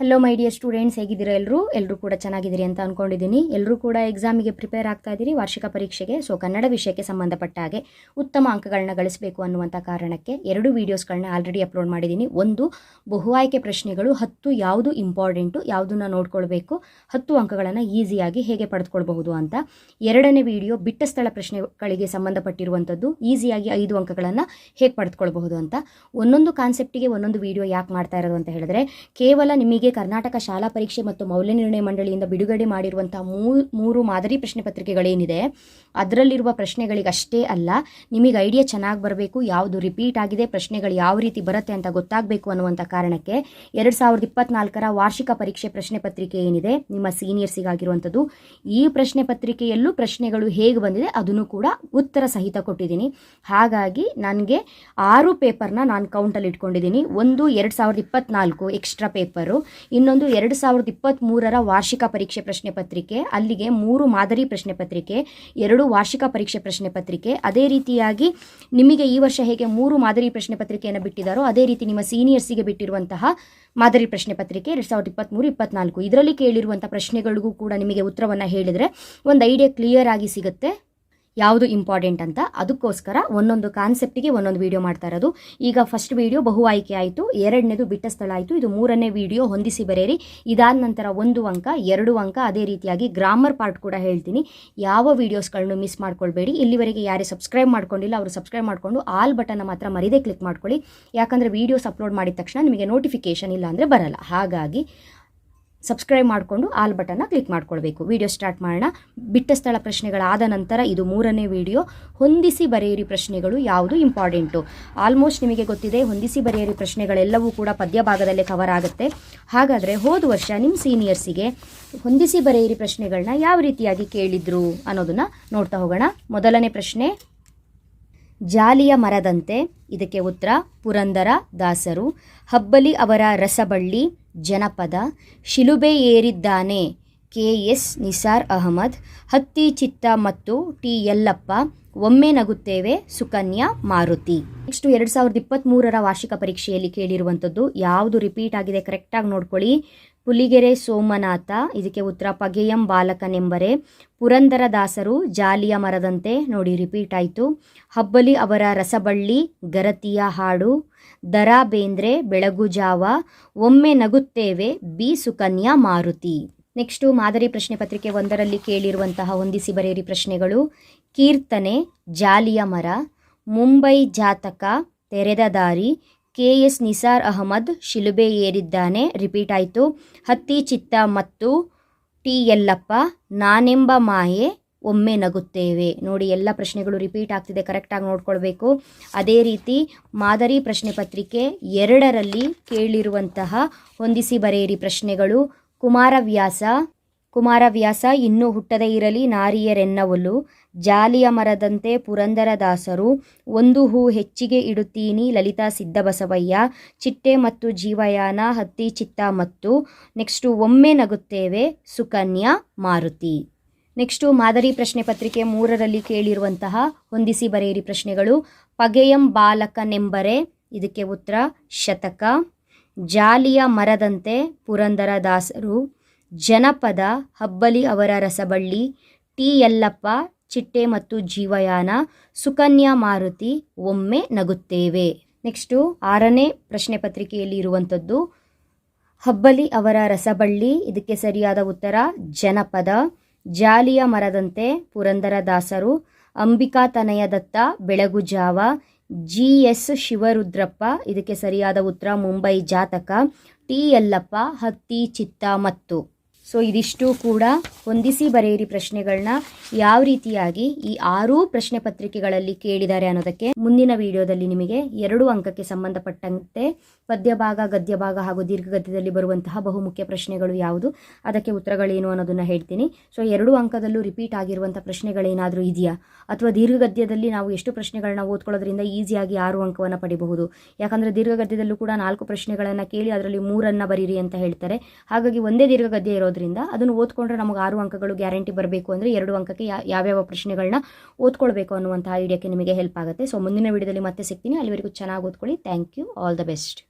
Hello my dear students ಹೇಗಿದ್ದೀರಾ ಎಲ್ಲರೂ ಎಲ್ಲರೂ ಕೂಡ ಚೆನ್ನಾಗಿದ್ದೀರಿ ಅಂತ ಅಂದ್ಕೊಂಡಿದ್ದೀನಿ ಎಲ್ಲರೂ ಕೂಡ ಎಕ್ಸಾಮಿಗೆ ಪ್ರಿಪೇರ್ ಆಗ್ತಾ ಇದ್ದೀರಿ, ವಾರ್ಷಿಕ ಪರೀಕ್ಷೆಗೆ ಸೊ ಕನ್ನಡ ವಿಷಯಕ್ಕೆ ಸಂಬಂಧಪಟ್ಟ ಹಾಗೆ ಉತ್ತಮ ಅಂಕಗಳನ್ನ ಗಳಿಸಬೇಕು ಅನ್ನುವಂಥ ಕಾರಣಕ್ಕೆ ಎರಡು ವೀಡಿಯೋಸ್ಗಳನ್ನ ಆಲ್ರೆಡಿ ಅಪ್ಲೋಡ್ ಮಾಡಿದ್ದೀನಿ. ಒಂದು, ಬಹು ಆಯ್ಕೆ ಪ್ರಶ್ನೆಗಳು, ಹತ್ತು ಯಾವುದು ಇಂಪಾರ್ಟೆಂಟು ಯಾವುದನ್ನು ನೋಡ್ಕೊಳ್ಬೇಕು, ಹತ್ತು ಅಂಕಗಳನ್ನು ಈಸಿಯಾಗಿ ಹೇಗೆ ಪಡೆದುಕೊಳ್ಬಹುದು ಅಂತ. ಎರಡನೇ ವಿಡಿಯೋ ಬಿಟ್ಟ ಸ್ಥಳ ಪ್ರಶ್ನೆಗಳಿಗೆ ಸಂಬಂಧಪಟ್ಟಿರುವಂಥದ್ದು ಈಸಿಯಾಗಿ ಐದು ಅಂಕಗಳನ್ನು ಹೇಗೆ ಪಡೆದುಕೊಳ್ಬಹುದು ಅಂತ. ಒಂದೊಂದು ಕಾನ್ಸೆಪ್ಟಿಗೆ ಒಂದೊಂದು ವಿಡಿಯೋ ಯಾಕೆ ಮಾಡ್ತಾ ಇರೋದು ಅಂತ ಹೇಳಿದ್ರೆ, ಕೇವಲ ನಿಮಗೆ ಕರ್ನಾಟಕ ಶಾಲಾ ಪರೀಕ್ಷೆ ಮತ್ತು ಮೌಲ್ಯ ನಿರ್ಣಯ ಮಂಡಳಿಯಿಂದ ಬಿಡುಗಡೆ ಮಾಡಿರುವಂತಹ ಮೂರು ಮಾದರಿ ಪ್ರಶ್ನೆ ಪತ್ರಿಕೆಗಳೇನಿದೆ, ಅದರಲ್ಲಿರುವ ಪ್ರಶ್ನೆಗಳಿಗಷ್ಟೇ ಅಲ್ಲ, ನಿಮಗೆ ಐಡಿಯಾ ಚೆನ್ನಾಗಿ ಬರಬೇಕು, ಯಾವುದು ರಿಪೀಟ್ ಆಗಿದೆ, ಪ್ರಶ್ನೆಗಳು ಯಾವ ರೀತಿ ಬರುತ್ತೆ ಅಂತ ಗೊತ್ತಾಗಬೇಕು ಅನ್ನುವಂಥ ಕಾರಣಕ್ಕೆ ಎರಡು ಸಾವಿರದ ಇಪ್ಪತ್ನಾಲ್ಕರ ವಾರ್ಷಿಕ ಪರೀಕ್ಷೆ ಪ್ರಶ್ನೆ ಪತ್ರಿಕೆ ಏನಿದೆ, ನಿಮ್ಮ ಸೀನಿಯರ್ಸಿಗಾಗಿರುವಂಥದ್ದು ಈ ಪ್ರಶ್ನೆ ಪತ್ರಿಕೆಯಲ್ಲೂ ಪ್ರಶ್ನೆಗಳು ಹೇಗೆ ಬಂದಿದೆ ಅದನ್ನು ಕೂಡ ಉತ್ತರ ಸಹಿತ ಕೊಟ್ಟಿದ್ದೀನಿ. ಹಾಗಾಗಿ ನನಗೆ ಆರು ಪೇಪರ್ನ ನಾನು ಕೌಂಟಲ್ಲಿ ಇಟ್ಕೊಂಡಿದ್ದೀನಿ. ಒಂದು ಎರಡು ಸಾವಿರದ ಇಪ್ಪತ್ನಾಲ್ಕು ಎಕ್ಸ್ಟ್ರಾ ಪೇಪರು ಇನ್ನೊಂದು ಎರಡು ಸಾವಿರದ ಇಪ್ಪತ್ತ್ಮೂರರ ವಾರ್ಷಿಕ ಪರೀಕ್ಷೆ ಪ್ರಶ್ನೆ ಪತ್ರಿಕೆ, ಅಲ್ಲಿಗೆ ಮೂರು ಮಾದರಿ ಪ್ರಶ್ನೆ ಪತ್ರಿಕೆ, ಎರಡು ವಾರ್ಷಿಕ ಪರೀಕ್ಷೆ ಪ್ರಶ್ನೆ ಪತ್ರಿಕೆ. ಅದೇ ರೀತಿಯಾಗಿ ನಿಮಗೆ ಈ ವರ್ಷ ಹೇಗೆ ಮೂರು ಮಾದರಿ ಪ್ರಶ್ನೆ ಪತ್ರಿಕೆಯನ್ನು ಬಿಟ್ಟಿದ್ದಾರೋ ಅದೇ ರೀತಿ ನಿಮ್ಮ ಸೀನಿಯರ್ಸಿಗೆ ಬಿಟ್ಟಿರುವಂತಹ ಮಾದರಿ ಪ್ರಶ್ನೆ ಪತ್ರಿಕೆ ಎರಡು ಸಾವಿರದ ಇಪ್ಪತ್ತ್ಮೂರು ಇಪ್ಪತ್ನಾಲ್ಕು. ಇದರಲ್ಲಿ ಕೇಳಿರುವಂಥ ಪ್ರಶ್ನೆಗಳಿಗೂ ಕೂಡ ನಿಮಗೆ ಉತ್ತರವನ್ನು ಹೇಳಿದರೆ ಒಂದು ಐಡಿಯಾ ಕ್ಲಿಯರ್ ಆಗಿ ಸಿಗುತ್ತೆ. ಯಾವುದು ಇಂಪಾರ್ಟೆಂಟ್ ಅಂತ ಅದಕ್ಕೋಸ್ಕರ ಒಂದೊಂದು ಕಾನ್ಸೆಪ್ಟಿಗೆ ಒಂದೊಂದು ವಿಡಿಯೋ ಮಾಡ್ತಾ ಇರೋದು. ಈಗ ಫಸ್ಟ್ ವಿಡಿಯೋ ಬಹು ಆಯ್ಕೆ ಆಯಿತು, ಎರಡನೇದು ಬಿಟ್ಟ ಸ್ಥಳ ಆಯಿತು, ಇದು ಮೂರನೇ ವಿಡಿಯೋ ಹೊಂದಿಸಿ ಬರೆಯಿರಿ. ಇದಾದ ನಂತರ ಒಂದು ಅಂಕ, ಎರಡು ಅಂಕ, ಅದೇ ರೀತಿಯಾಗಿ ಗ್ರಾಮರ್ ಪಾರ್ಟ್ ಕೂಡ ಹೇಳ್ತೀನಿ. ಯಾವ ವೀಡಿಯೋಸ್ಗಳನ್ನು ಮಿಸ್ ಮಾಡ್ಕೊಳ್ಬೇಡಿ. ಇಲ್ಲಿವರೆಗೆ ಯಾರೇ ಸಬ್ಸ್ಕ್ರೈಬ್ ಮಾಡ್ಕೊಂಡಿಲ್ಲ, ಅವರು ಸಬ್ಸ್ಕ್ರೈಬ್ ಮಾಡಿಕೊಂಡು ಆಲ್ ಬಟನ್ ಮಾತ್ರ ಮರಿದೇ ಕ್ಲಿಕ್ ಮಾಡ್ಕೊಳ್ಳಿ. ಯಾಕಂದರೆ ವೀಡಿಯೋಸ್ ಅಪ್ಲೋಡ್ ಮಾಡಿದ ತಕ್ಷಣ ನಿಮಗೆ ನೋಟಿಫಿಕೇಶನ್ ಇಲ್ಲ ಅಂದರೆ ಬರಲ್ಲ. ಹಾಗಾಗಿ ಸಬ್ಸ್ಕ್ರೈಬ್ ಮಾಡಿಕೊಂಡು ಆಲ್ ಬಟನ್ನ ಕ್ಲಿಕ್ ಮಾಡ್ಕೊಳ್ಬೇಕು. ವಿಡಿಯೋ ಸ್ಟಾರ್ಟ್ ಮಾಡೋಣ. ಬಿಟ್ಟ ಸ್ಥಳ ಪ್ರಶ್ನೆಗಳಾದ ನಂತರ ಇದು ಮೂರನೇ ವಿಡಿಯೋ. ಹೊಂದಿಸಿ ಬರೆಯಿರಿ ಪ್ರಶ್ನೆಗಳು, ಯಾವುದು ಇಂಪಾರ್ಟೆಂಟು? ಆಲ್ಮೋಸ್ಟ್ ನಿಮಗೆ ಗೊತ್ತಿದೆ, ಹೊಂದಿಸಿ ಬರೆಯಿರಿ ಪ್ರಶ್ನೆಗಳೆಲ್ಲವೂ ಕೂಡ ಪದ್ಯ ಭಾಗದಲ್ಲೇ ಕವರ್ ಆಗುತ್ತೆ. ಹಾಗಾದರೆ ಹೋದ ವರ್ಷ ನಿಮ್ಮ ಸೀನಿಯರ್ಸಿಗೆ ಹೊಂದಿಸಿ ಬರೆಯಿರಿ ಪ್ರಶ್ನೆಗಳನ್ನ ಯಾವ ರೀತಿಯಾಗಿ ಕೇಳಿದ್ರು ಅನ್ನೋದನ್ನ ನೋಡ್ತಾ ಹೋಗೋಣ. ಮೊದಲನೇ ಪ್ರಶ್ನೆ, ಜಾಲಿಯ ಮರದಂತೆ. ಇದಕ್ಕೆ ಉತ್ತರ, ಪುರಂದರ ದಾಸರು. ಹಬ್ಬಲಿ ಅವರ ರಸಬಳ್ಳಿ. ಜನಪದ ಶಿಲುಬೆ ಏರಿದ್ದಾನೆ. ಕೆ ಎಸ್ ನಿಸಾರ್ ಅಹಮದ್, ಹತ್ತಿ ಚಿತ್ತ ಮತ್ತು ಟಿ ಯಲ್ಲಪ್ಪ, ಒಮ್ಮೆ ನಗುತ್ತೇವೆ ಸುಕನ್ಯಾ ಮಾರುತಿ. ನೆಕ್ಸ್ಟ್ ಎರಡು ಸಾವಿರದ ಇಪ್ಪತ್ತ್ಮೂರರ ವಾರ್ಷಿಕ ಪರೀಕ್ಷೆಯಲ್ಲಿ ಕೇಳಿರುವಂಥದ್ದು ಯಾವುದು ರಿಪೀಟ್ ಆಗಿದೆ ಕರೆಕ್ಟಾಗಿ ನೋಡ್ಕೊಳ್ಳಿ. ಪುಲಿಗೆರೆ ಸೋಮನಾಥ, ಇದಕ್ಕೆ ಉತ್ತರ ಪಗೆಯಂ ಬಾಲಕನೆಂಬರೆ. ಪುರಂದರದಾಸರು ಜಾಲಿಯ ಮರದಂತೆ ನೋಡಿ ರಿಪೀಟ್ ಆಯಿತು. ಹಬ್ಬಲಿ ಅವರ ರಸಬಳ್ಳಿ, ಗರತಿಯ ಹಾಡು, ದರಾ ಬೇಂದ್ರೆ, ಬೆಳಗು ಜಾವ, ಒಮ್ಮೆ ನಗುತ್ತೇವೆ ಬಿ ಸುಕನ್ಯಾ ಮಾರುತಿ. ನೆಕ್ಸ್ಟು ಮಾದರಿ ಪ್ರಶ್ನೆ ಪತ್ರಿಕೆ ಒಂದರಲ್ಲಿ ಕೇಳಿರುವಂತಹ ಹೊಂದಿಸಿ ಬರೆಯಿರಿ ಪ್ರಶ್ನೆಗಳು. ಕೀರ್ತನೆ, ಜಾಲಿಯ ಮರ, ಮುಂಬೈ ಜಾತಕ, ತೆರೆದ ದಾರಿ, ಕೆ ಎಸ್ ನಿಸಾರ್ ಅಹಮದ್, ಶಿಲುಬೆ ಏರಿದ್ದಾನೆ, ರಿಪೀಟ್ ಆಯಿತು. ಹತ್ತಿ ಚಿತ್ತ ಮತ್ತು, ಟಿ ಯಲ್ಲಪ್ಪ, ನಾನೆಂಬ ಮಾಯೆ, ಒಮ್ಮೆ ನಗುತ್ತೇವೆ. ನೋಡಿ, ಎಲ್ಲ ಪ್ರಶ್ನೆಗಳು ರಿಪೀಟ್ ಆಗ್ತಿದೆ ಕರೆಕ್ಟಾಗಿ ನೋಡ್ಕೊಳ್ಬೇಕು. ಅದೇ ರೀತಿ ಮಾದರಿ ಪ್ರಶ್ನೆ ಪತ್ರಿಕೆ ಎರಡರಲ್ಲಿ ಕೇಳಿರುವಂತಹ ಹೊಂದಿಸಿ ಬರೆಯಿರಿ ಪ್ರಶ್ನೆಗಳು. ಕುಮಾರವ್ಯಾಸ. ಕುಮಾರವ್ಯಾಸ ಇನ್ನೂ ಹುಟ್ಟದೇ ಇರಲಿ ನಾರಿಯರೆನ್ನವಲು ಜಾಲಿಯ ಮರದಂತೆ ಪುರಂದರದಾಸರು, ಒಂದು ಹೂ ಹೆಚ್ಚಿಗೆ ಇಡುತ್ತೀನಿ ಲಲಿತಾ ಸಿದ್ದಬಸವಯ್ಯ ಚಿಟ್ಟೆ ಮತ್ತು ಜೀವಯಾನ, ಹತ್ತಿ ಚಿತ್ತ ಮತ್ತು, ನೆಕ್ಸ್ಟು ಒಮ್ಮೆ ನಗುತ್ತೇವೆ ಸುಕನ್ಯಾ ಮಾರುತಿ. ನೆಕ್ಸ್ಟು ಮಾದರಿ ಪ್ರಶ್ನೆ ಪತ್ರಿಕೆ ಮೂರರಲ್ಲಿ ಕೇಳಿರುವಂತಹ ಹೊಂದಿಸಿ ಬರೆಯಿರಿ ಪ್ರಶ್ನೆಗಳು. ಪಗೆಯಂ ಬಾಲಕನೆಂಬರೆ, ಇದಕ್ಕೆ ಉತ್ತರ, ಶತಕ. ಜಾಲಿಯ ಮರದಂತೆ ಪುರಂದರದಾಸರು ಜನಪದ ಹಬ್ಬಲಿ ಅವರ ರಸಬಳ್ಳಿ, ಟಿ ಯಲ್ಲಪ್ಪ, ಚಿಟ್ಟೆ ಮತ್ತು ಜೀವಯಾನ, ಸುಕನ್ಯಾ ಮಾರುತಿ ಒಮ್ಮೆ ನಗುತ್ತೇವೆ. ನೆಕ್ಸ್ಟು ಆರನೇ ಪ್ರಶ್ನೆ ಪತ್ರಿಕೆಯಲ್ಲಿ ಇರುವಂಥದ್ದು, ಹಬ್ಬಲಿ ಅವರ ರಸಬಳ್ಳಿ, ಇದಕ್ಕೆ ಸರಿಯಾದ ಉತ್ತರ ಜನಪದ. ಜಾಲಿಯ ಮರದಂತೆ ಪುರಂದರದಾಸರು ಅಂಬಿಕಾ ತನಯ ಬೆಳಗು ಜಿ ಎಸ್ ಶಿವರುದ್ರಪ್ಪ ಇದಕ್ಕೆ ಸರಿಯಾದ ಉತ್ತರ ಮುಂಬೈ ಜಾತಕ ಟಿ ಯಲ್ಲಪ್ಪ ಹತ್ತಿ ಚಿತ್ತ ಮತ್ತು. ಸೊ ಇದಿಷ್ಟು ಕೂಡ ಹೊಂದಿಸಿ ಬರೆಯಿರಿ ಪ್ರಶ್ನೆಗಳನ್ನ ಯಾವ ರೀತಿಯಾಗಿ ಈ ಆರು ಪ್ರಶ್ನೆ ಪತ್ರಿಕೆಗಳಲ್ಲಿ ಕೇಳಿದ್ದಾರೆ ಅನ್ನೋದಕ್ಕೆ ಮುಂದಿನ ವಿಡಿಯೋದಲ್ಲಿ ನಿಮಗೆ ಎರಡು ಅಂಕಕ್ಕೆ ಸಂಬಂಧಪಟ್ಟಂತೆ ಪದ್ಯ ಭಾಗ ಗದ್ಯ ಭಾಗ ಹಾಗೂ ದೀರ್ಘಗದ್ಯದಲ್ಲಿ ಬರುವಂತಹ ಬಹುಮುಖ್ಯ ಪ್ರಶ್ನೆಗಳು ಯಾವುದು, ಅದಕ್ಕೆ ಉತ್ತರಗಳೇನು ಅನ್ನೋದನ್ನ ಹೇಳ್ತೀನಿ. ಸೊ ಎರಡು ಅಂಕದಲ್ಲೂ ರಿಪೀಟ್ ಆಗಿರುವಂಥ ಪ್ರಶ್ನೆಗಳೇನಾದರೂ ಇದೆಯಾ? ಅಥವಾ ದೀರ್ಘಗದ್ಯದಲ್ಲಿ ನಾವು ಎಷ್ಟು ಪ್ರಶ್ನೆಗಳನ್ನ ಓದ್ಕೊಳ್ಳೋದ್ರಿಂದ ಈಸಿಯಾಗಿ ಆರು ಅಂಕವನ್ನು ಪಡಿಬಹುದು? ಯಾಕಂದರೆ ದೀರ್ಘಗದ್ಯದಲ್ಲೂ ಕೂಡ ನಾಲ್ಕು ಪ್ರಶ್ನೆಗಳನ್ನು ಕೇಳಿ ಅದರಲ್ಲಿ ಮೂರನ್ನು ಬರೀರಿ ಅಂತ ಹೇಳ್ತಾರೆ. ಹಾಗಾಗಿ ಒಂದೇ ದೀರ್ಘಗದ್ಯ ಇರೋದ್ರಿಂದ ಇರೋದ್ರಿಂದ ಅದನ್ನು ಓದ್ಕೊಂಡ್ರೆ ನಮಗೆ ಆರು ಅಂಕಗಳು ಗ್ಯಾರಂಟಿ ಬರಬೇಕು ಅಂದರೆ ಎರಡು ಅಂಕಕ್ಕೆ ಯಾವ್ಯಾವ ಪ್ರಶ್ನೆಗಳನ್ನ ಓದ್ಕೊಳ್ಬೇಕು ಅನ್ನುವಂತಹ ಐಡಿಯಾಕ್ಕೆ ನಿಮಗೆ ಹೆಲ್ಪ್ ಆಗುತ್ತೆ. ಸೊ ಮುಂದಿನ ವಿಡಿಯೋದಲ್ಲಿ ಮತ್ತೆ ಸಿಗ್ತೀನಿ. ಅಲ್ಲಿವರೆಗೂ ಚೆನ್ನಾಗಿ ಓದ್ಕೊಳ್ಳಿ. Thank you all the best